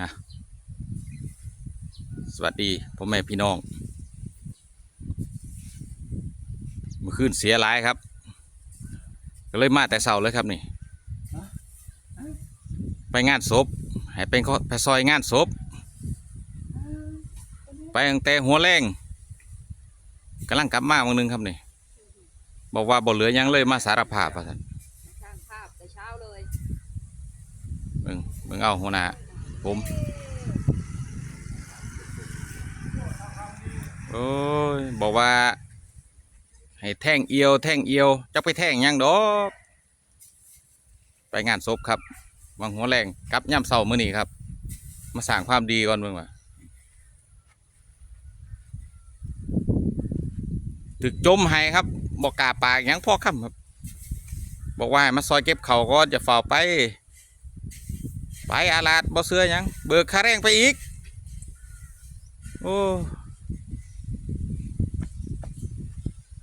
นะสวัสดีพ่อแม่พี่น้องเมื่อคืนเสียหลายครับ ก็เลยมาแต่เช้าเลยครับนี่ ไปงานศพให้เป็นข้อไปซอยงานศพไปตั้งแต่หัวแรงกำลังกลับมาวันนึงครับนี่บอกว่าบ่เหลือหยังเลยมาสารภาพว่าท่านช่างภาพแต่เช้าเลยเบิ่งเบิ่งเอาหัวหน้า ผม โอ้ย บอกว่า ให้แท่งเอียว แท่งเอียวจะไปแท่งยังดอก ไปงานศพครับวางหัวแรงกับย่ำเสามื้อนี้ครับ มาสร้างความดีก่อนเบิ่งว่าถึกจมให้ครับ บอกกาปากยังพ่อค่ำครับ บอกว่าให้มาซอยเก็บเขาก็จะเฝ้าไป ไปอาลาดบ่เสื้อยังเบิกค่าแรงไปอีก โอ้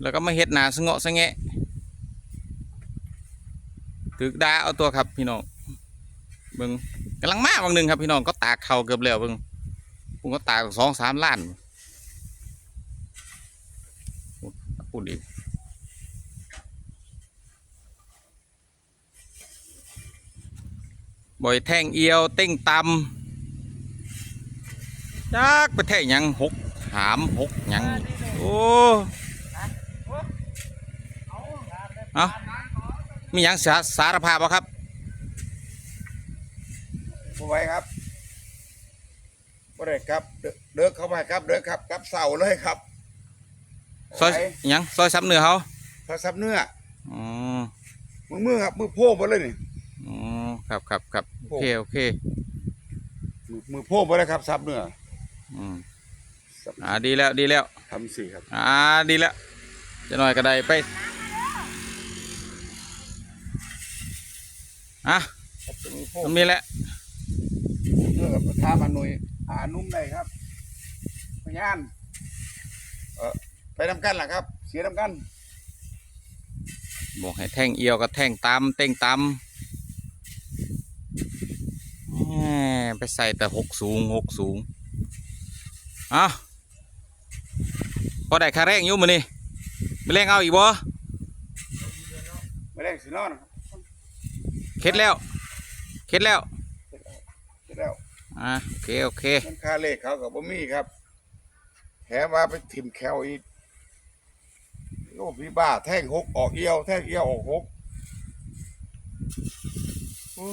แล้วก็มาเฮ็ดหนาสงะสงแงะถึกดาเอาตัวครับพี่น้องเบิ่งกำลังมาบางหนึ่งครับพี่น้องก็ตากเขาเกือบแล้วเบิ่งผมก็ตากสองสามล้านพูดอีก บ่อยแท่งเอียว เต้งตำจักไปแท่งหยังหกหามหกหยังโอ้เอามีหยังสาสารภาพบ่ครับผู้ไว้ครับบ่ได้ครับ เด้อเดินเข้ามาครับ เดินครับกับเสาเลยครับซอยหยังซอยซับเนื้อเขาพระซับเนื้ออ๋อมือมือครับมือโพ่งหมดเลยนี่อ๋อ ครับครับครับโอเคโอเค มือมือโพ่งหมดเลยครับซับเนื้ออืมซับอ่าดีแล้วดีแล้ว ทำสี่ครับ อ่าดีแล้วจะหน่อยก็ได้ไปอะครับเป็นมือโพ่งมันมีแหละเนื้อกับประทามาหน่วยหานุ่มได้ครับพยานเออไปนำกันล่ะครับ เสียนำกัน บอกให้แท่งเอียวกับแท่งตำเต้งตำแหม ไปใส่แต่หกสูงหกสูงอะพอได้ค่าแรงอยู่มือนี่ไม่แรงเอาอีกบ่ไม่ได้สินอนครับเข็ดแล้วเข็ดแล้วเสร็จแล้วอะโอเคโอเคเงินค่าเลขเขากับบ่มีครับแถมว่าไปถิ่มแควอีกโอ้พี่บ้าแท่งหกออกเอียวแท่งเอียวออกหกโอ้